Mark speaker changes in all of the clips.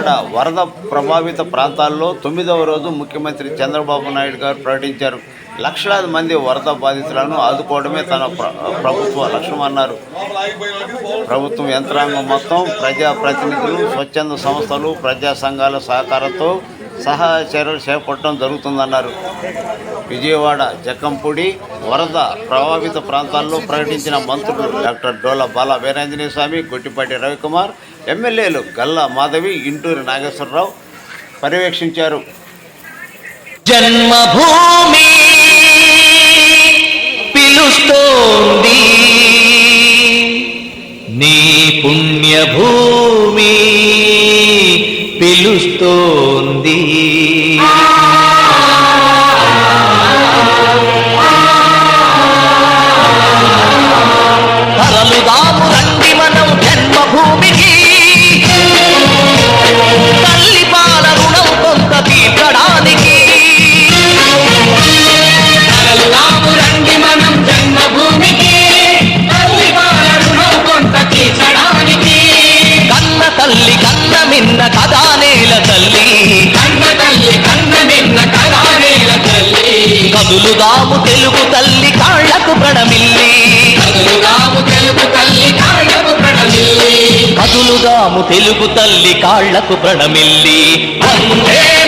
Speaker 1: విజయవాడ వరద ప్రభావిత ప్రాంతాల్లో తొమ్మిదవ రోజు ముఖ్యమంత్రి చంద్రబాబు నాయుడు గారు ప్రకటించారు. లక్షలాది మంది వరద బాధితులను ఆదుకోవడమే తన ప్ర- ప్రభుత్వ లక్ష్యం అన్నారు. ప్రభుత్వం యంత్రాంగం మొత్తం ప్రజా ప్రతినిధులు స్వచ్ఛంద సంస్థలు ప్రజా సంఘాల సహకారంతో సహాయ చర్యలు చేపట్టడం జరుగుతుందన్నారు. విజయవాడ జక్కంపూడి వరద ప్రభావిత ప్రాంతాల్లో ప్రకటించిన మంత్రులు డాక్టర్ డోల బాల వీరాంజనేయ స్వామి గొట్టిపాటి రవికుమార్ ఎమ్మెల్యేలు గల్లా మాధవి ఇంటూరి నాగేశ్వరరావు పర్యవేక్షించారు.
Speaker 2: జన్మభూమి పిలుస్తోంది. నీ పుణ్యభూమి పిలుస్తోంది. కదా నేల తల్లి.
Speaker 3: కన్న తల్లి కన్న నిన్న కళానేల తల్లి.
Speaker 2: కదులుదాము తెలుగు తల్లి కాళ్ళకు ప్రణమిల్లి.
Speaker 3: తెలుగు తల్లి
Speaker 2: కదులుదాము తెలుగు తల్లి కాళ్ళకు ప్రణమిల్లి. వందే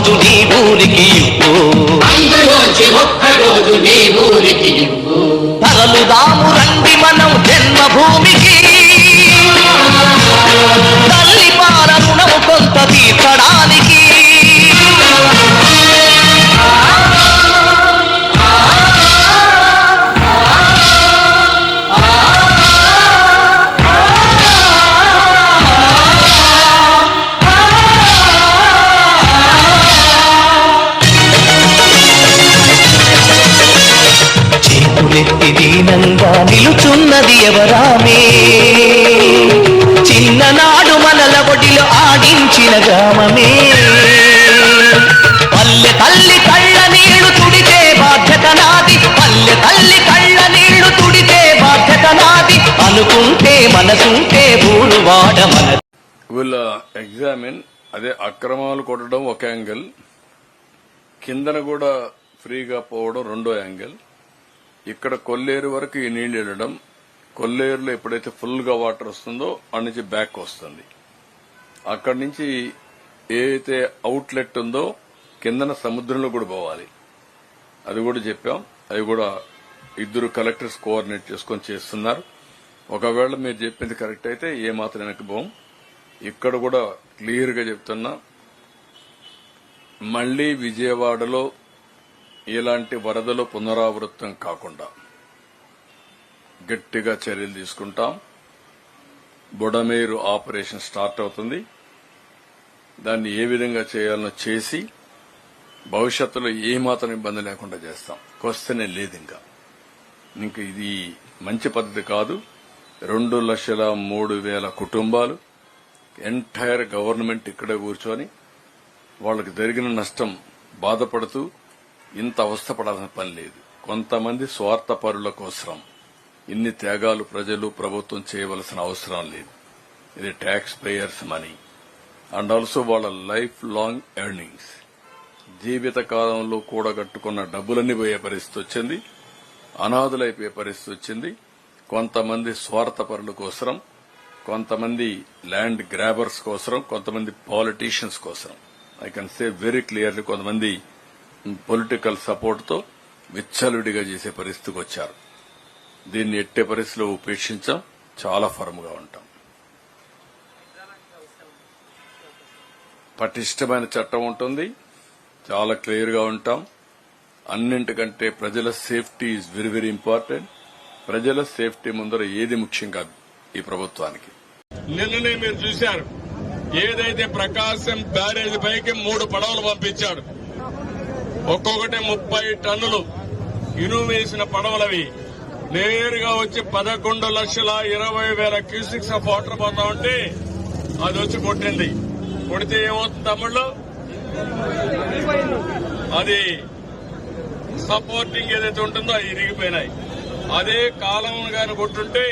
Speaker 2: যদি ভুল কি చేతులెత్తి నిలుచున్నది ఎవరామే? చిన్ననాడు మనల ఒడిలో ఆడించిన గ్రామమే. పల్లె తల్లి కళ్ళ నీళ్ళు తుడితే బాధ్యత నాది. పల్లె తల్లి కళ్ళ నీళ్ళు తుడితే బాధ్యత నాది. అనుకుంటే మనసుంటే బూడు వాడ మన
Speaker 4: వీళ్ళ ఎగ్జామిన్ అదే అక్రమాలు కొట్టడం ఒక యాంగిల్. కిందన కూడా ఫ్రీగా పోవడం రెండో యాంగిల్. ఇక్కడ కొల్లేరు వరకు ఈ నీళ్ళు వెళ్ళడం కొల్లేరులో ఎప్పుడైతే ఫుల్గా వాటర్ వస్తుందో అక్కడి నుంచి బ్యాక్ వస్తుంది. అక్కడి నుంచి ఏదైతే అవుట్లెట్ ఉందో కిందన సముద్రంలో కూడా పోవాలి. అది కూడా చెప్పాం. అది కూడా ఇద్దరు కలెక్టర్స్ కోఆర్డినేట్ చేసుకొని చేస్తున్నారు. ఒకవేళ మీరు చెప్పింది కరెక్ట్ అయితే ఏ మాత్రం వెనక్కి పోం. ఇక్కడ కూడా క్లియర్గా చెప్తున్నా. మళ్ళీ విజయవాడలో ఇలాంటి వరదలు పునరావృతం కాకుండా గట్టిగా చర్యలు తీసుకుంటాం. బుడమేరు ఆపరేషన్ స్టార్ట్ అవుతుంది. దాన్ని ఏ విధంగా చేయాలనో చేసి భవిష్యత్తులో ఏ మాత్రం ఇబ్బంది లేకుండా చేస్తాం. క్వశ్చనే లేదు ఇంకా. ఇంక ఇది మంచి పద్ధతి కాదు. రెండు లక్షల మూడు వేల కుటుంబాలు ఎంటైర్ గవర్నమెంట్ ఇక్కడే కూర్చొని వాళ్ళకి జరిగిన నష్టం బాధపడుతూ ఇంత అవస్థపడాల్సిన పని లేదు. కొంతమంది స్వార్థపరుల కోసం ఇన్ని త్యాగాలు ప్రజలు ప్రభుత్వం చేయవలసిన అవసరం లేదు. ఇది tax payers money and also వాళ్ళ లైఫ్ లాంగ్ ఎర్నింగ్స్ జీవిత కాలంలో కూడగట్టుకున్న డబ్బులన్నీ పోయే పరిస్థితి వచ్చింది. అనాథులైపోయే పరిస్థితి వచ్చింది. కొంతమంది స్వార్థపరుల కోసరం కొంతమంది ల్యాండ్ గ్రాబర్స్ కోసరం. కొంతమంది పాలిటీషియన్స్ కోసరం. I can say very clearly కొంతమంది పొలిటికల్ సపోర్ట్తో
Speaker 5: విచ్చలుడిగా చేసే పరిస్థితికి వచ్చారు. దీన్ని ఎట్టే పరిస్థితిలో ఉపేక్షించాం? చాలా ఫర్మ్గా ఉంటాం. పటిష్టమైన చట్టం ఉంటుంది. చాలా క్లియర్గా ఉంటాం. అన్నింటికంటే ప్రజల safety is very very important ప్రజల సేఫ్టీ ముందర ఏది ముఖ్యం కాదు ఈ ప్రభుత్వానికి.
Speaker 4: నిన్ననే మీరు చూశారు. ఏదైతే ప్రకాశం బ్యారేజ్ పైకి మూడు పడవలు పంపించాడు ఒక్కొక్కటి ముప్పై టన్నులు. ఇనుము వేసిన పడవలవి. నేరుగా వచ్చి పదకొండు లక్షల ఇరవై వేల క్యూసిక్స్ ఆఫ్ వాటర్ పోతా ఉంటే అది వచ్చి కొట్టింది. కొడితే ఏమవుతుంది తమ్ముళ్ళు? అది సపోర్టింగ్ ఏదైతే ఉంటుందో అది ఇరిగిపోయినాయి. అదే కాలం గాని కొట్టుంటే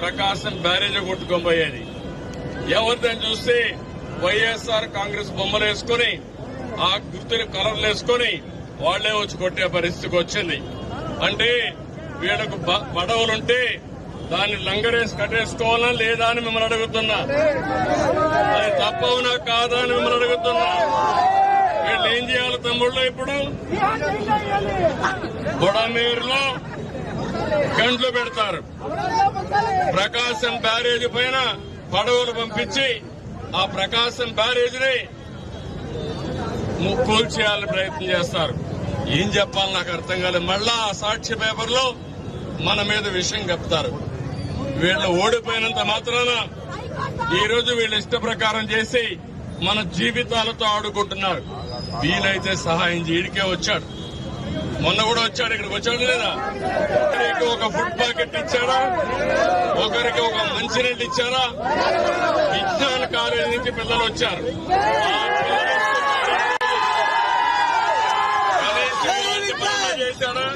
Speaker 4: ప్రకాశం బ్యారేజ్ కొట్టుకొని పోయేది. ఎవరిదని చూస్తే వైఎస్ఆర్ కాంగ్రెస్ బొమ్మలు వేసుకుని ఆ గుర్తుని కలర్లు వేసుకుని వాళ్ళే వచ్చి కొట్టే పరిస్థితికి వచ్చింది. అంటే వీళ్ళకు బ- పడవలుంటే దాన్ని లంగరేసి కట్టేసుకోవాలా లేదా అని మిమ్మల్ని అడుగుతున్నా. అది తప్పవునా కాదా అని మిమ్మల్ని అడుగుతున్నా. వీళ్ళు ఏం చేయాలి తమ్ముళ్ళు ఇప్పుడు? బుడమేరులో గండ్లు పెడతారు. ప్రకాశం బ్యారేజ్ పైన పడవలు పంపించి ఆ ప్రకాశం బ్యారేజ్ని కూల్చేయాలని ప్రయత్నం చేస్తారు. ఏం చెప్పాలి నాకు అర్థం కాలేదు. మళ్ళా ఆ సాక్షి పేపర్లో మన మీద విషయం చెప్తారు. వీళ్ళు ఓడిపోయినంత మాత్రాన ఈ రోజు వీళ్ళు ఇష్ట ప్రకారం చేసి మన జీవితాలతో ఆడుకుంటున్నారు. వీలైతే సహాయం చేయడికే వచ్చాడు. మొన్న కూడా వచ్చాడు. ఇక్కడికి వచ్చాడు లేదా? ఒకరికి ఒక ఫుడ్ ప్యాకెట్ ఇచ్చారా ఒకరికి ఒక మంచినీళ్ళు ఇచ్చారా? విజ్ఞాన కాలేజీ నుంచి పిల్లలు వచ్చారు ఆ కనీసం ఇలాంటి పనులు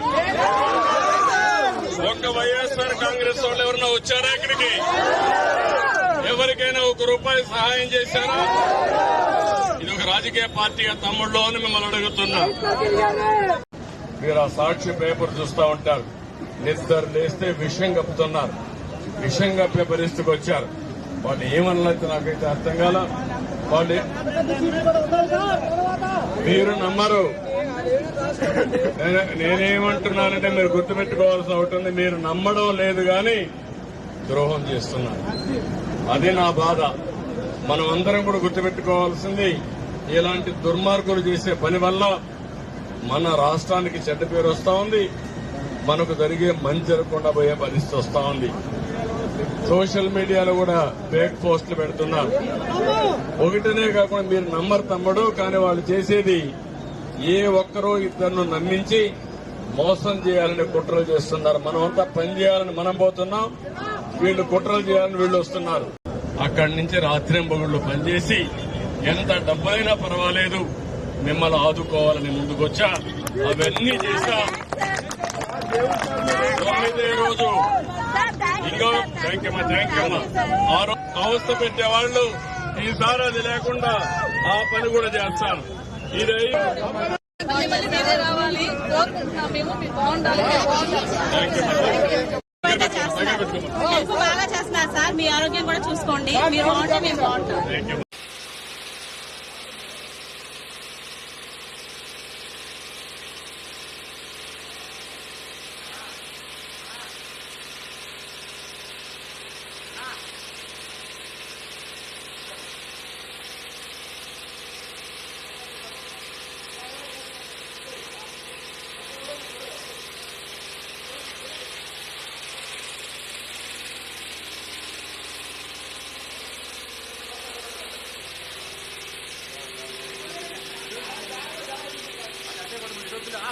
Speaker 4: ఒక్క వైఎస్ఆర్ కాంగ్రెస్ వాళ్ళు ఎవరన్నా వచ్చారా ఇక్కడికి? ఎవరికైనా ఒక రూపాయి సహాయం చేశారా? ఇది ఒక రాజకీయ పార్టీ తమ్ముళ్ళు అని మిమ్మల్ని అడుగుతున్నా. మీరు ఆ సాక్షి పేపర్ చూస్తా ఉంటారు. నిద్ర లేస్తే విషయం కప్పుతున్నారు. విషయం కప్పే పరిస్థితికి వచ్చారు. వాళ్ళు ఏమనలేదు నాకైతే అర్థం కాల. వాళ్ళు మీరు నమ్మరు. నేనేమంటున్నానంటే మీరు గుర్తుపెట్టుకోవాల్సి ఉంటుంది మీరు నమ్మడం లేదు గాని ద్రోహం చేస్తున్నారు. అది నా బాధ. మనం అందరం కూడా గుర్తుపెట్టుకోవాల్సింది ఇలాంటి దుర్మార్గులు చేసే పని వల్ల మన రాష్ట్రానికి చెడ్డ పేరు వస్తా ఉంది. మనకు జరిగే మంచి జరగకుండా పోయే పరిస్థితి వస్తా ఉంది. సోషల్ మీడియాలో కూడా ఫేక్ పోస్టులు పెడుతున్నారు. ఒకటనే కాకుండా మీరు నమ్మరు తమ్ముడు కానీ వాళ్ళు చేసేది ఏ ఒక్కరూ ఇద్దరు నమ్మించి మోసం చేయాలని కుట్రలు చేస్తున్నారు. మనం అంతా పని చేయాలని మనం పోతున్నాం. వీళ్ళు కుట్రలు చేయాలని వీళ్ళు వస్తున్నారు. అక్కడి నుంచి రాత్రింబగుళ్ళు పనిచేసి ఎంత డబ్బైనా పర్వాలేదు. మిమ్మల్ని ఆదుకోవాలని ముందుకొచ్చా? అవన్నీ చేశా తొమ్మిదే రోజు. ఇంకో థ్యాంక్ యూ థ్యాంక్ ఆ రోజు అవస్థ పెట్టే వాళ్ళు ఈసారి అది లేకుండా ఆ పని కూడా చేస్తాను.
Speaker 6: మళ్ళీ మళ్ళీ మీరే రావాలి కోరుకుంటున్నాం మేము మీరు బాగుండాలి
Speaker 7: బాగా చేస్తున్నారు సార్. మీ ఆరోగ్యం కూడా చూసుకోండి. మీరు బాగుంటే మేము బాగుంటాం.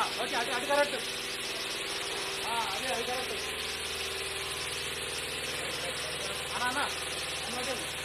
Speaker 4: థ్యాంక్ యూ
Speaker 8: అన్న